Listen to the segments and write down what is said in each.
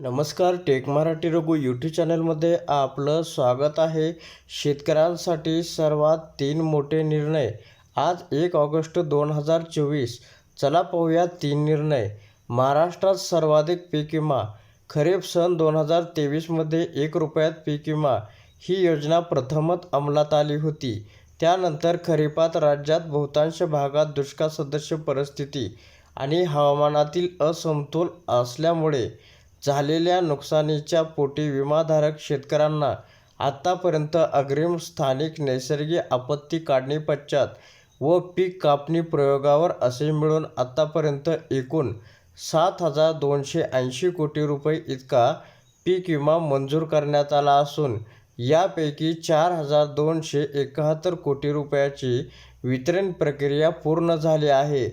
नमस्कार take Marathi Raghu YouTube चॅनलमध्ये आपलं स्वागत आहे. शेतकऱ्यांसाठी सर्वात तीन मोठे निर्णय. आज एक ऑगस्ट दोन हजार चोवीस. चला पाहूया तीन निर्णय. महाराष्ट्रात सर्वाधिक पीक विमा. खरीप सन दोन हजार तेवीसमध्ये एक रुपयात पीक विमा. ही योजना प्रथमच अंमलात आली होती. त्यानंतर खरीपात राज्यात बहुतांश भागात दुष्काळ सदस्य परिस्थिती आणि हवामानातील असमतोल असल्यामुळे झालेल्या नुकसानीच्या पोटी विमाधारक शेतकऱ्यांना आतापर्यंत अग्रिम स्थानिक नैसर्गिक आपत्ती काढणी पश्चात व पीक कापणी प्रयोगावर असे मिळून आतापर्यंत एकूण सात हजार दोनशे ऐंशी कोटी रुपये इतका पीक विमा मंजूर करण्यात आला असून यापैकी चार हजार दोनशे एकाहत्तर कोटी रुपयाची वितरण प्रक्रिया पूर्ण झाली आहे.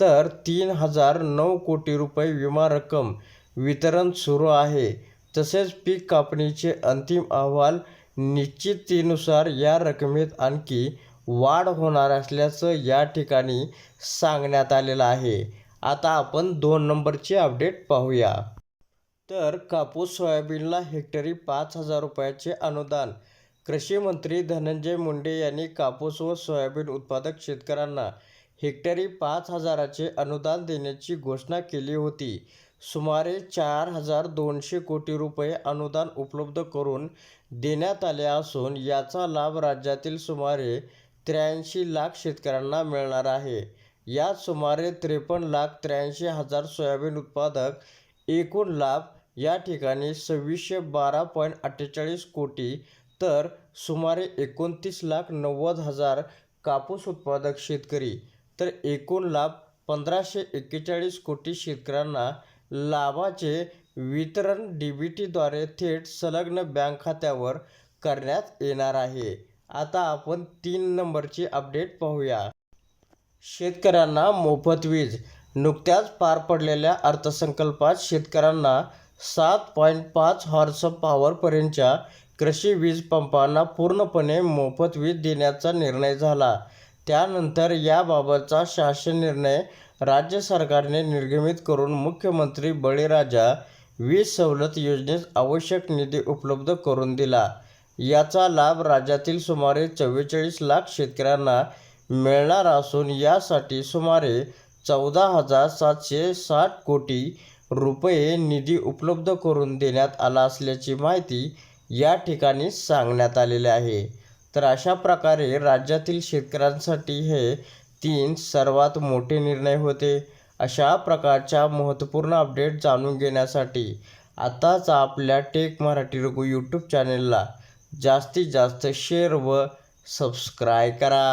तर तीन हजार नऊ कोटी रुपये विमा रक्कम वितरण सुरू आहे. तसेच पीक कापणीचे अंतिम अहवाल निश्चितीनुसार या रकमेत आणखी वाढ होणार असल्याचं या ठिकाणी सांगण्यात आलेलं आहे. आता आपण दोन नंबरची अपडेट पाहूया. तर कापूस सोयाबीनला हेक्टरी पाच हजार रुपयाचे अनुदान. कृषी मंत्री धनंजय मुंडे यांनी कापूस व सोयाबीन उत्पादक शेतकऱ्यांना हेक्टरी पाच हजाराचे अनुदान देण्याची घोषणा केली होती. सुमारे चार हजार दोनशे कोटी रुपये अनुदान उपलब्ध करून देण्यात आले असून याचा लाभ राज्यातील सुमारे त्र्याऐंशी लाख शेतकऱ्यांना मिळणार आहे. यात सुमारे त्रेपन्न लाख त्र्याऐंशी हजार सोयाबीन उत्पादक एकूण लाभ या ठिकाणी सव्वीसशे बारा पॉईंट अठ्ठेचाळीस कोटी तर सुमारे एकोणतीस लाख नव्वद हजार कापूस उत्पादक शेतकरी तर एकूण लाभ पंधराशे एक्केचाळीस कोटी शेतकऱ्यांना लाभाचे वितरण डी बी टीद्वारे थेट संलग्न बँक खात्यावर करण्यात येणार आहे. आता आपण तीन नंबरची अपडेट पाहूया. शेतकऱ्यांना मोफत वीज नुकत्याच पार पडलेल्या अर्थसंकल्पात शेतकऱ्यांना सात पॉईंट पाच हॉर्स पॉवरपर्यंतच्या कृषी वीज पंपांना पूर्णपणे मोफत वीज देण्याचा निर्णय झाला. त्यानंतर याबाबतचा शासन निर्णय राज्य सरकारने निर्गमित करून मुख्यमंत्री बळीराजा वीज सवलत योजनेस आवश्यक निधी उपलब्ध करून दिला. याचा लाभ राज्यातील सुमारे चव्वेचाळीस लाख शेतकऱ्यांना मिळणार असून यासाठी सुमारे चौदा हजार सातशे साठ कोटी रुपये निधी उपलब्ध करून देण्यात आला असल्याची माहिती या ठिकाणी सांगण्यात आलेली आहे. तर अशा प्रकारे राज्यातील शेतकऱ्यांसाठी हे तीन सर्वात मोठे निर्णय होते अशा प्रकारच्या महत्त्वपूर्ण अपडेट जाणून घेण्यासाठी. आताच आपल्या टेक मराठी रघु यूट्यूब चॅनेलला जास्तीत जास्त शेअर व सबस्क्राय करा.